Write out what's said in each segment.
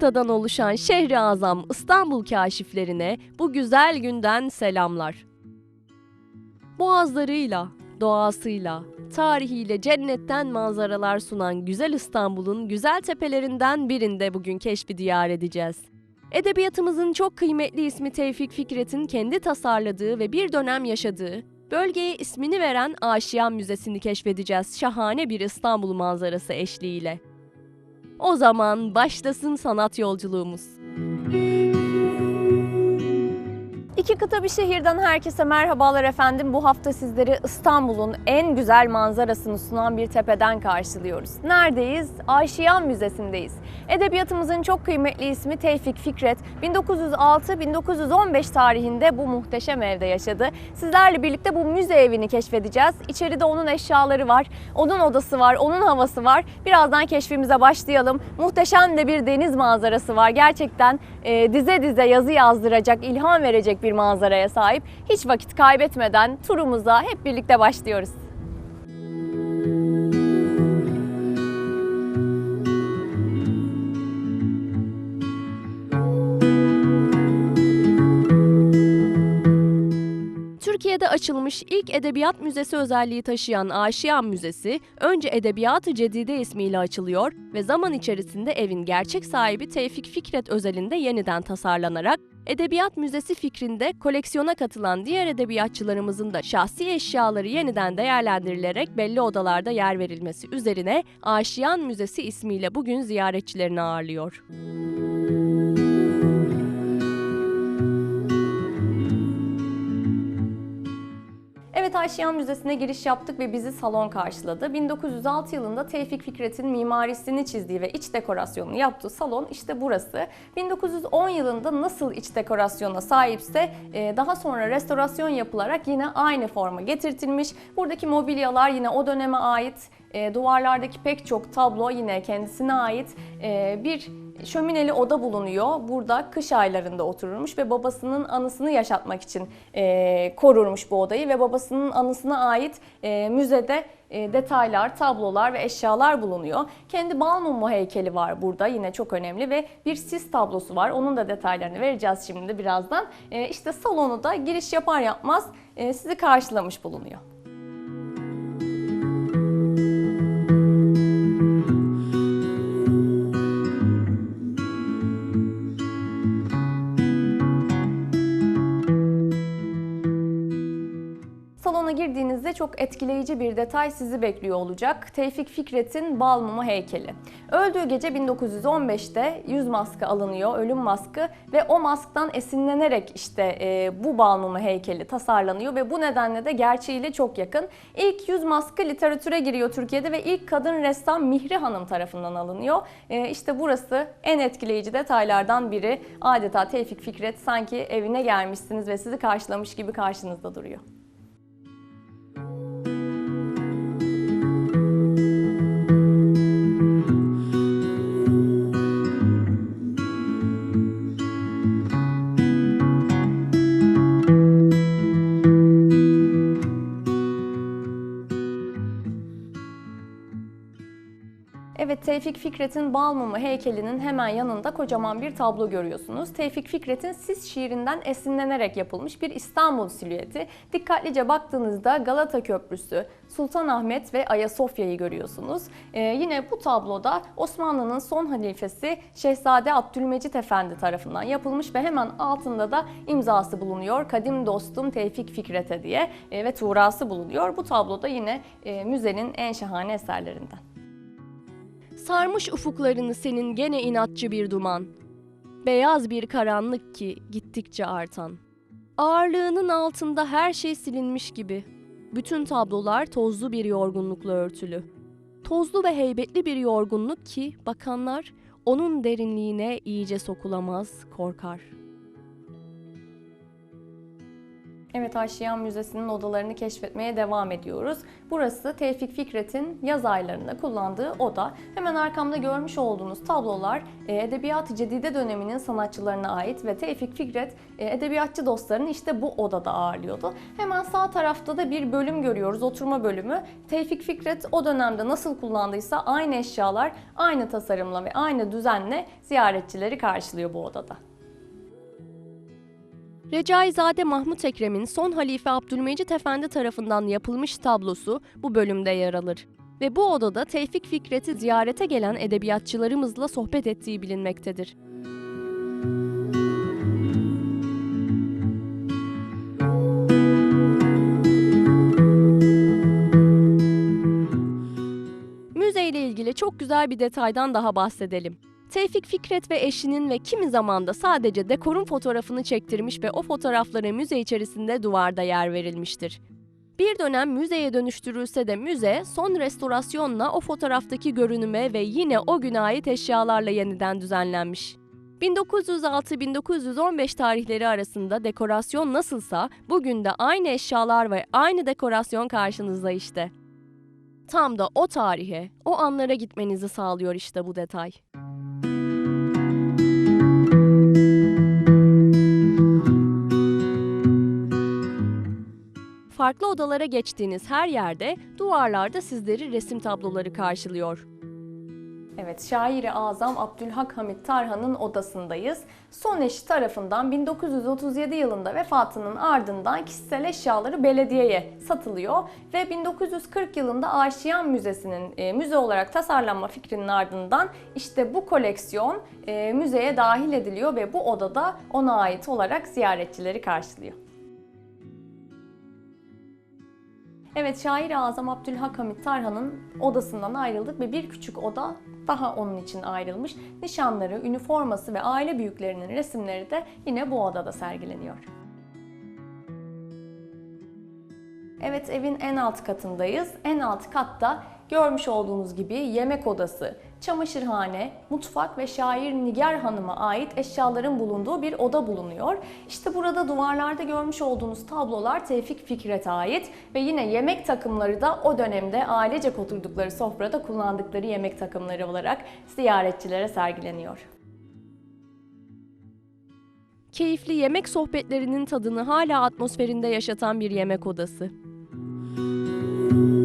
kıtadan oluşan Şehri Azam İstanbul kaşiflerine bu güzel günden selamlar. Boğazlarıyla, doğasıyla, tarihiyle cennetten manzaralar sunan güzel İstanbul'un güzel tepelerinden birinde bugün keşfi diyar edeceğiz. Edebiyatımızın çok kıymetli ismi Tevfik Fikret'in kendi tasarladığı ve bir dönem yaşadığı, bölgeye ismini veren Aşiyan Müzesi'ni keşfedeceğiz şahane bir İstanbul manzarası eşliğiyle. O zaman başlasın sanat yolculuğumuz. İki kıta bir şehirden herkese merhabalar efendim. Bu hafta sizleri İstanbul'un en güzel manzarasını sunan bir tepeden karşılıyoruz. Neredeyiz? Aşiyan Müzesi'ndeyiz. Edebiyatımızın çok kıymetli ismi Tevfik Fikret. 1906-1915 tarihinde bu muhteşem evde yaşadı. Sizlerle birlikte bu müze evini keşfedeceğiz. İçeride onun eşyaları var, onun odası var, onun havası var. Birazdan keşfimize başlayalım. Muhteşem de bir deniz manzarası var. Gerçekten e, dize dize yazı yazdıracak, ilham verecek bir manzaraya sahip. Hiç vakit kaybetmeden turumuza hep birlikte başlıyoruz. Türkiye'de açılmış ilk edebiyat müzesi özelliği taşıyan Aşiyan Müzesi, önce Edebiyat-ı Cedide ismiyle açılıyor ve zaman içerisinde evin gerçek sahibi Tevfik Fikret özelinde yeniden tasarlanarak Edebiyat Müzesi fikrinde koleksiyona katılan diğer edebiyatçılarımızın da şahsi eşyaları yeniden değerlendirilerek belli odalarda yer verilmesi üzerine Aşiyan Müzesi ismiyle bugün ziyaretçilerini ağırlıyor. Evet Aşiyan Müzesi'ne giriş yaptık ve bizi salon karşıladı. 1906 yılında Tevfik Fikret'in mimarisini çizdiği ve iç dekorasyonunu yaptığı salon işte burası. 1910 yılında nasıl iç dekorasyona sahipse e, daha sonra restorasyon yapılarak yine aynı forma getirtilmiş. Buradaki mobilyalar yine o döneme ait. E, Duvarlardaki pek çok tablo yine kendisine ait E, bir şömineli oda bulunuyor. Burada kış aylarında otururmuş ve babasının anısını yaşatmak için e, korurmuş bu odayı ve babasının anısına ait e, müzede e, detaylar, tablolar ve eşyalar bulunuyor. Kendi Balmumu heykeli var burada yine çok önemli ve bir sis tablosu var. Onun da detaylarını vereceğiz şimdi birazdan. E, işte salonu da giriş yapar yapmaz e, sizi karşılamış bulunuyor. Çok etkileyici bir detay sizi bekliyor olacak. Tevfik Fikret'in bal mumu heykeli. Öldüğü gece 1915'te yüz maskı alınıyor, ölüm maskı ve o masktan esinlenerek işte e, bu bal mumu heykeli tasarlanıyor ve bu nedenle de gerçeğiyle çok yakın. İlk yüz maskı literatüre giriyor Türkiye'de ve ilk kadın ressam Mihri Hanım tarafından alınıyor. E, işte burası en etkileyici detaylardan biri. Adeta Tevfik Fikret sanki evine gelmişsiniz ve sizi karşılamış gibi karşınızda duruyor. Tevfik Fikret'in Balmumu heykelinin hemen yanında kocaman bir tablo görüyorsunuz. Tevfik Fikret'in Sis şiirinden esinlenerek yapılmış bir İstanbul silüeti. Dikkatlice baktığınızda Galata Köprüsü, Sultanahmet ve Ayasofya'yı görüyorsunuz. Ee, yine bu tabloda Osmanlı'nın son halifesi Şehzade Abdülmecit Efendi tarafından yapılmış ve hemen altında da imzası bulunuyor. Kadim dostum Tevfik Fikret'e diye e, ve tuğrası bulunuyor. Bu tabloda yine e, müzenin en şahane eserlerinden. Sarmış ufuklarını senin gene inatçı bir duman. Beyaz bir karanlık ki gittikçe artan. Ağırlığının altında her şey silinmiş gibi. Bütün tablolar tozlu bir yorgunlukla örtülü. Tozlu ve heybetli bir yorgunluk ki bakanlar onun derinliğine iyice sokulamaz, korkar. Evet Aşiyan Müzesi'nin odalarını keşfetmeye devam ediyoruz. Burası Tevfik Fikret'in yaz aylarında kullandığı oda. Hemen arkamda görmüş olduğunuz tablolar e, Edebiyat-ı Cedide döneminin sanatçılarına ait ve Tevfik Fikret e, edebiyatçı dostlarını işte bu odada ağırlıyordu. Hemen sağ tarafta da bir bölüm görüyoruz, oturma bölümü. Tevfik Fikret o dönemde nasıl kullandıysa aynı eşyalar, aynı tasarımla ve aynı düzenle ziyaretçileri karşılıyor bu odada. Recaizade Mahmut Ekrem'in son halife Abdülmecit Efendi tarafından yapılmış tablosu bu bölümde yer alır. Ve bu odada Tevfik Fikret'i ziyarete gelen edebiyatçılarımızla sohbet ettiği bilinmektedir. Müzeyle ilgili çok güzel bir detaydan daha bahsedelim. Tevfik Fikret ve eşinin ve kimi zaman da sadece dekorun fotoğrafını çektirmiş ve o fotoğraflara müze içerisinde duvarda yer verilmiştir. Bir dönem müzeye dönüştürülse de müze son restorasyonla o fotoğraftaki görünüme ve yine o güne ait eşyalarla yeniden düzenlenmiş. 1906-1915 tarihleri arasında dekorasyon nasılsa bugün de aynı eşyalar ve aynı dekorasyon karşınızda işte. Tam da o tarihe, o anlara gitmenizi sağlıyor işte bu detay. Farklı odalara geçtiğiniz her yerde duvarlarda sizleri resim tabloları karşılıyor. Evet, şairi azam Abdülhak Hamit Tarhan'ın odasındayız. Son eşi tarafından 1937 yılında vefatının ardından kişisel eşyaları belediyeye satılıyor ve 1940 yılında Aşiyan Müzesi'nin e, müze olarak tasarlanma fikrinin ardından işte bu koleksiyon e, müzeye dahil ediliyor ve bu odada ona ait olarak ziyaretçileri karşılıyor. Evet, şair Azam Abdülhak Hamit Tarhan'ın odasından ayrıldık ve bir küçük oda daha onun için ayrılmış. Nişanları, üniforması ve aile büyüklerinin resimleri de yine bu odada sergileniyor. Evet, evin en alt katındayız. En alt katta görmüş olduğunuz gibi yemek odası, çamaşırhane, mutfak ve şair Nigar Hanım'a ait eşyaların bulunduğu bir oda bulunuyor. İşte burada duvarlarda görmüş olduğunuz tablolar Tevfik Fikret'e ait ve yine yemek takımları da o dönemde ailecek oturdukları sofrada kullandıkları yemek takımları olarak ziyaretçilere sergileniyor. Keyifli yemek sohbetlerinin tadını hala atmosferinde yaşatan bir yemek odası. Evet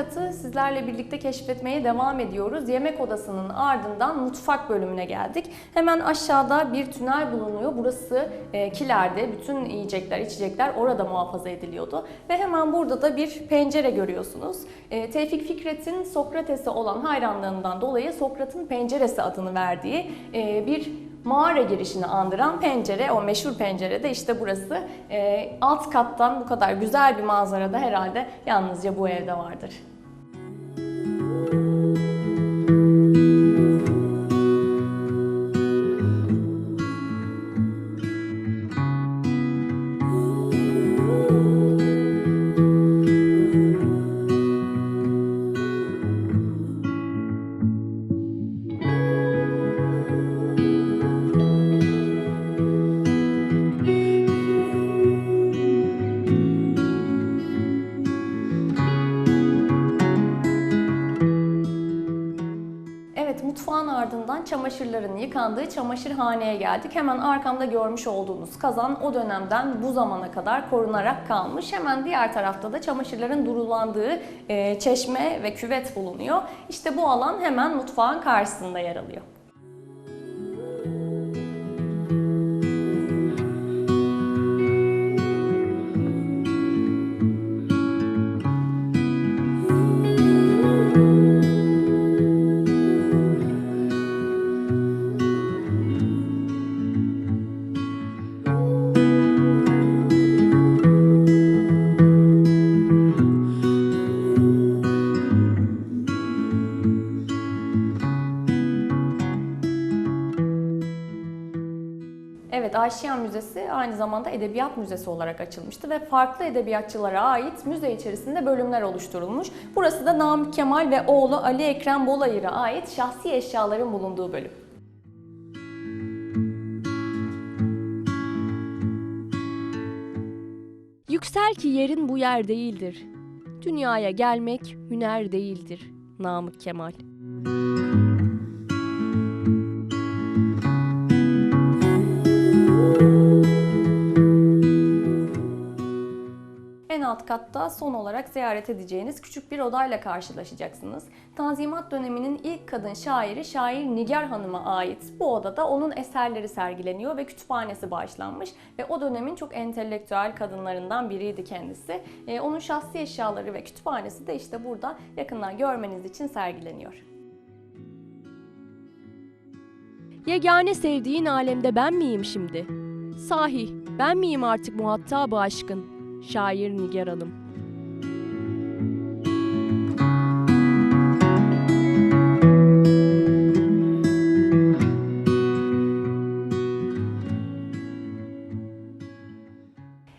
katı sizlerle birlikte keşfetmeye devam ediyoruz. Yemek odasının ardından mutfak bölümüne geldik. Hemen aşağıda bir tünel bulunuyor. Burası e, kilerde. Bütün yiyecekler, içecekler orada muhafaza ediliyordu. Ve hemen burada da bir pencere görüyorsunuz. E, Tevfik Fikret'in Sokrates'e olan hayranlığından dolayı Sokrat'ın penceresi adını verdiği e, bir mağara girişini andıran pencere, o meşhur pencere de işte burası. E, alt kattan bu kadar güzel bir manzara da herhalde yalnızca bu evde vardır. Çamaşırların yıkandığı çamaşırhaneye geldik. Hemen arkamda görmüş olduğunuz kazan o dönemden bu zamana kadar korunarak kalmış. Hemen diğer tarafta da çamaşırların durulandığı e, çeşme ve küvet bulunuyor. İşte bu alan hemen mutfağın karşısında yer alıyor. Aşiyan Müzesi aynı zamanda Edebiyat Müzesi olarak açılmıştı ve farklı edebiyatçılara ait müze içerisinde bölümler oluşturulmuş. Burası da Namık Kemal ve oğlu Ali Ekrem Bolayır'a ait şahsi eşyaların bulunduğu bölüm. Yüksel ki yerin bu yer değildir. Dünyaya gelmek hüner değildir. Namık Kemal. Müzik alt katta son olarak ziyaret edeceğiniz küçük bir odayla karşılaşacaksınız. Tanzimat döneminin ilk kadın şairi şair Nigar Hanım'a ait bu odada onun eserleri sergileniyor ve kütüphanesi bağışlanmış ve o dönemin çok entelektüel kadınlarından biriydi kendisi. Ee, onun şahsi eşyaları ve kütüphanesi de işte burada yakından görmeniz için sergileniyor. Yegane sevdiğin alemde ben miyim şimdi? Sahi ben miyim artık muhatabı aşkın? Şair Nigar Hanım.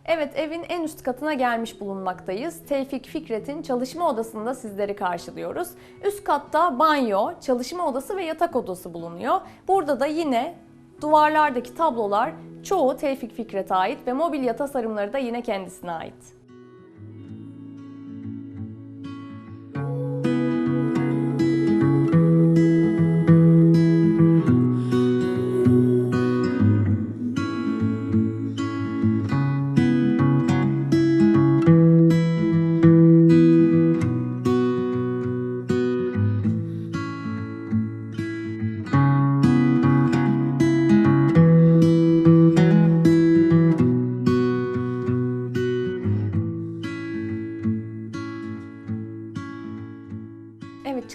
Evet evin en üst katına gelmiş bulunmaktayız. Tevfik Fikret'in çalışma odasında sizleri karşılıyoruz. Üst katta banyo, çalışma odası ve yatak odası bulunuyor. Burada da yine duvarlardaki tablolar çoğu Tevfik Fikret'e ait ve mobilya tasarımları da yine kendisine ait.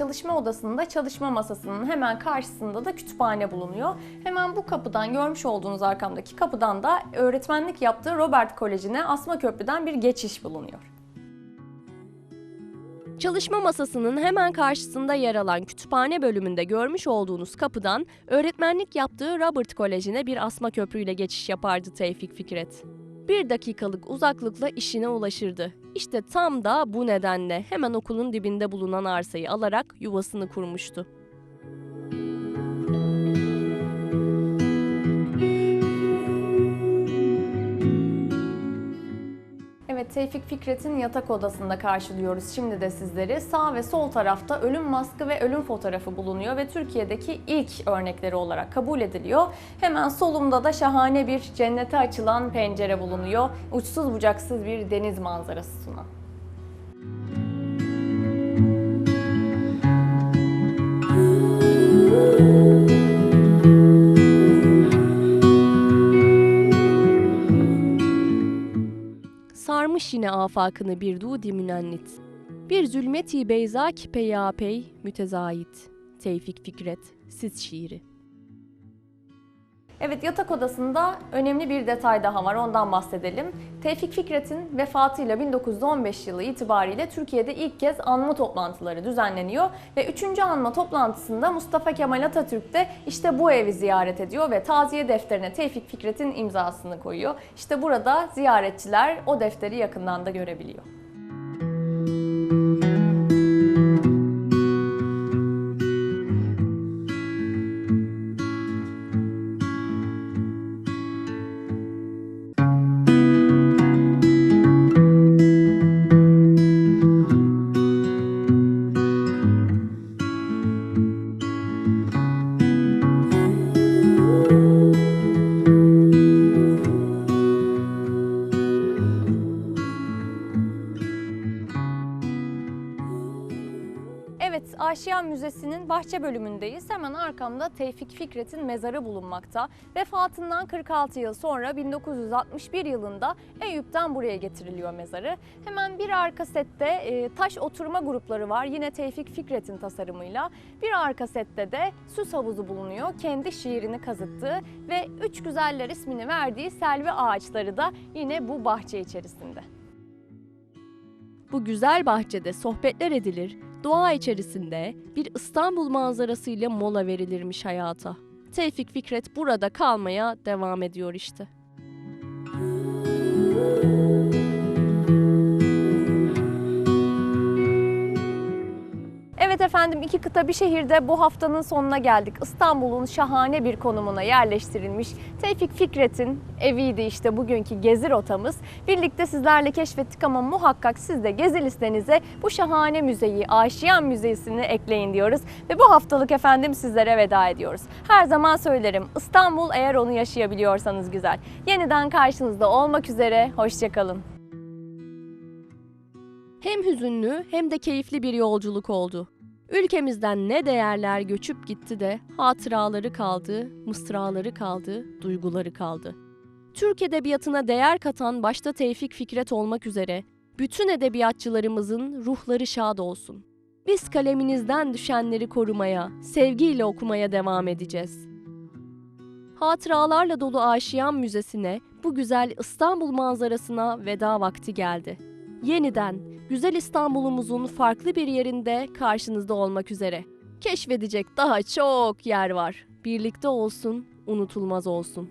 Çalışma odasında çalışma masasının hemen karşısında da kütüphane bulunuyor. Hemen bu kapıdan görmüş olduğunuz arkamdaki kapıdan da öğretmenlik yaptığı Robert Koleji'ne Asma Köprü'den bir geçiş bulunuyor. Çalışma masasının hemen karşısında yer alan kütüphane bölümünde görmüş olduğunuz kapıdan öğretmenlik yaptığı Robert Koleji'ne bir asma köprüyle geçiş yapardı Tevfik Fikret. Bir dakikalık uzaklıkla işine ulaşırdı. İşte tam da bu nedenle hemen okulun dibinde bulunan arsayı alarak yuvasını kurmuştu. Tevfik Fikret'in yatak odasında karşılıyoruz şimdi de sizleri. Sağ ve sol tarafta ölüm maskı ve ölüm fotoğrafı bulunuyor ve Türkiye'deki ilk örnekleri olarak kabul ediliyor. Hemen solumda da şahane bir cennete açılan pencere bulunuyor. Uçsuz bucaksız bir deniz manzarası sunan. Yine afakını bir dudi münennit. Bir zulmeti beyza ki peyapey mütezait. Tevfik Fikret, Siz şiiri. Evet yatak odasında önemli bir detay daha var ondan bahsedelim. Tevfik Fikret'in vefatıyla 1915 yılı itibariyle Türkiye'de ilk kez anma toplantıları düzenleniyor ve 3. anma toplantısında Mustafa Kemal Atatürk de işte bu evi ziyaret ediyor ve taziye defterine Tevfik Fikret'in imzasını koyuyor. İşte burada ziyaretçiler o defteri yakından da görebiliyor. Aşiyan Müzesi'nin bahçe bölümündeyiz. Hemen arkamda Tevfik Fikret'in mezarı bulunmakta. Vefatından 46 yıl sonra 1961 yılında Eyüp'ten buraya getiriliyor mezarı. Hemen bir arka sette e, taş oturma grupları var. Yine Tevfik Fikret'in tasarımıyla. Bir arka sette de süs havuzu bulunuyor. Kendi şiirini kazıttığı ve Üç Güzeller ismini verdiği selvi ağaçları da yine bu bahçe içerisinde. Bu güzel bahçede sohbetler edilir, doğa içerisinde bir İstanbul manzarasıyla mola verilirmiş hayata. Tevfik Fikret burada kalmaya devam ediyor işte. Evet Efendim iki kıta bir şehirde bu haftanın sonuna geldik. İstanbul'un şahane bir konumuna yerleştirilmiş Tevfik Fikret'in eviydi işte bugünkü gezi rotamız. Birlikte sizlerle keşfettik ama muhakkak siz de gezi listenize bu şahane müzeyi, Aşiyan Müzesi'ni ekleyin diyoruz. Ve bu haftalık efendim sizlere veda ediyoruz. Her zaman söylerim İstanbul eğer onu yaşayabiliyorsanız güzel. Yeniden karşınızda olmak üzere, hoşçakalın. Hem hüzünlü hem de keyifli bir yolculuk oldu. Ülkemizden ne değerler göçüp gitti de hatıraları kaldı, mısraları kaldı, duyguları kaldı. Türk edebiyatına değer katan başta Tevfik Fikret olmak üzere bütün edebiyatçılarımızın ruhları şad olsun. Biz kaleminizden düşenleri korumaya, sevgiyle okumaya devam edeceğiz. Hatıralarla dolu Aşiyan Müzesi'ne, bu güzel İstanbul manzarasına veda vakti geldi. Yeniden güzel İstanbul'umuzun farklı bir yerinde karşınızda olmak üzere. Keşfedecek daha çok yer var. Birlikte olsun, unutulmaz olsun.